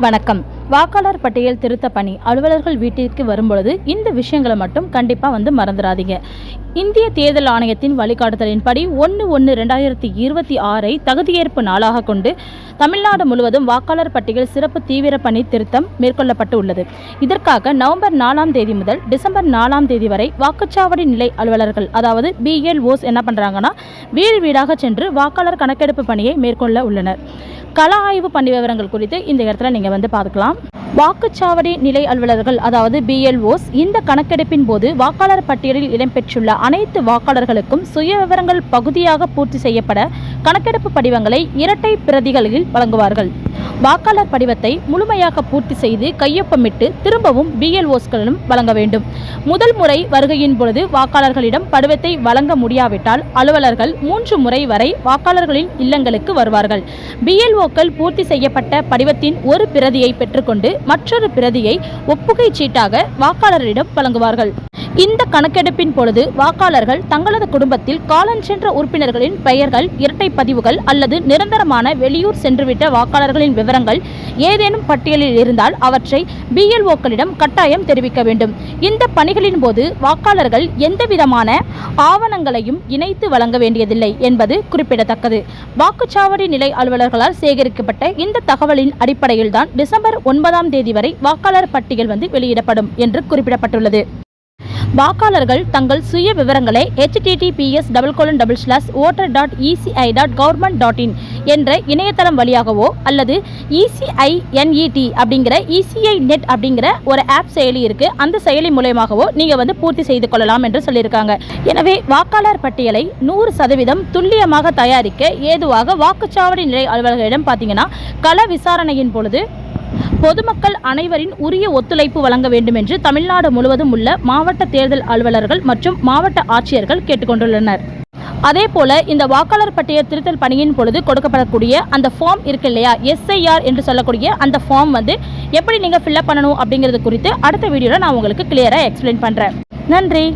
வணக்கம். வாக்காளர் பட்டியல் திருத்த பணி அலுவலர்கள் வீட்டிற்கு வரும்பொழுது இந்த விஷயங்களை மட்டும் கண்டிப்பாக வந்து மறந்துடாதீங்க. இந்திய தேர்தல் ஆணையத்தின் வழிகாட்டுதலின்படி ஒன்று ஒன்று ரெண்டாயிரத்தி இருபத்தி ஆறை தகுதியேற்பு நாளாக கொண்டு தமிழ்நாடு முழுவதும் வாக்காளர் பட்டியல் சிறப்பு தீவிர பணி திருத்தம் மேற்கொள்ளப்பட்டு உள்ளது. இதற்காக நவம்பர் நாலாம் தேதி முதல் டிசம்பர் நாலாம் தேதி வரை வாக்குச்சாவடி நிலை அலுவலர்கள் அதாவது பிஎல்ஓஸ் என்ன பண்ணுறாங்கன்னா வீடு வீடாக சென்று வாக்காளர் கணக்கெடுப்பு பணியை மேற்கொள்ள உள்ளனர். கள ஆய்வு பணி விவரங்கள் குறித்து இந்த இடத்துல நீங்கள் வந்து பார்க்கலாம் வாக்குச்சாவடி நிலை அலுவலர்கள் அதாவது பிஎல்ஓஸ் இந்த கணக்கெடுப்பின் போது வாக்காளர் பட்டியலில் இடம்பெற்றுள்ள அனைத்து வாக்காளர்களுக்கும் சுய விவரங்கள் பகுதியாக பூர்த்தி செய்யப்பட கணக்கெடுப்பு படிவங்களை இரட்டை பிரதிகளில் வழங்குவார்கள். வாக்காளர் படிவத்தை முழுமையாக பூர்த்தி செய்து கையொப்பமிட்டு திரும்பவும் பிஎல்ஓஸ்களிடம் வழங்க வேண்டும். முதல் முறை வருகையின் பொழுது வாக்காளர்களிடம் படிவத்தை வழங்க முடியாவிட்டால் அலுவலர்கள் மூன்று முறை வரை வாக்காளர்களின் இல்லங்களுக்கு வருவார்கள். பிஎல்ஓக்கள் பூர்த்தி செய்யப்பட்ட படிவத்தின் ஒரு பிரதியை பெற்றுக்கொண்டு மற்றொரு பிரதியை ஒப்புகைச் சீட்டாக வாக்காளரிடம் வழங்குவார்கள். இந்த கணக்கெடுப்பின் பொழுது வாக்காளர்கள் தங்களது குடும்பத்தில் காலஞ்சென்ற உறுப்பினர்களின் பெயர்கள் இரட்டை பதிவுகள் அல்லது நிரந்தரமான வெளியூர் சென்றுவிட்ட வாக்காளர்களின் விவரங்கள் ஏதேனும் பட்டியலில் இருந்தால் அவற்றை பிஎல்ஓக்களிடம் கட்டாயம் தெரிவிக்க வேண்டும். இந்த பணிகளின் போது வாக்காளர்கள் எந்தவிதமான ஆவணங்களையும் இணைத்து வழங்க வேண்டியதில்லை என்பது குறிப்பிடத்தக்கது. வாக்குச்சாவடி நிலை அலுவலர்களால் சேகரிக்கப்பட்ட இந்த தகவலின் அடிப்படையில்தான் டிசம்பர் ஒன்பதாம் தேதி வரை வாக்காளர் பட்டியல் வந்து வெளியிடப்படும் என்று குறிப்பிடப்பட்டுள்ளது. வாக்காளர்கள் தங்கள் சுய விவரங்களை HTTPS double colon double slash voter dot ECI dot government dot in என்ற இணையதளம் வழியாகவோ அல்லது இசிஐஎன்இடி அப்படிங்கிற இசிஐ நெட் அப்படிங்கிற ஒரு ஆப் செயலி இருக்கு. அந்த செயலி மூலயமாகவோ நீங்கள் வந்து பூர்த்தி செய்து கொள்ளலாம் என்று சொல்லியிருக்காங்க. எனவே வாக்காளர் பட்டியலை நூறு சதவீதம் துல்லியமாக தயாரிக்க ஏதுவாக வாக்குச்சாவடி நிலை அலுவலர்களிடம் பார்த்தீங்கன்னா கள விசாரணையின் பொழுது பொதுமக்கள் அனைவரின் உரிய ஒத்துழைப்பு வழங்க வேண்டும் என்று தமிழ்நாடு முழுவதும் உள்ள மாவட்ட தேர்தல் அலுவலர்கள் மற்றும் மாவட்ட ஆட்சியர்கள் கேட்டுக்கொண்டுள்ளனர். அதேபோல இந்த வாக்காளர் பட்டியல் திருத்தல் பணியின் பொழுது கொடுக்கப்படக்கூடிய அந்த ஃபார்ம் இருக்கு இல்லையா? எஸ்ஐஆர் என்று சொல்லக்கூடிய அந்த ஃபார்ம் வந்து எப்படி நீங்கள் ஃபில்அப் பண்ணணும் அப்படிங்கிறது குறித்து அடுத்த வீடியோவில் நான் உங்களுக்கு கிளியராக எக்ஸ்பிளைன் பண்ணுறேன் நன்றி.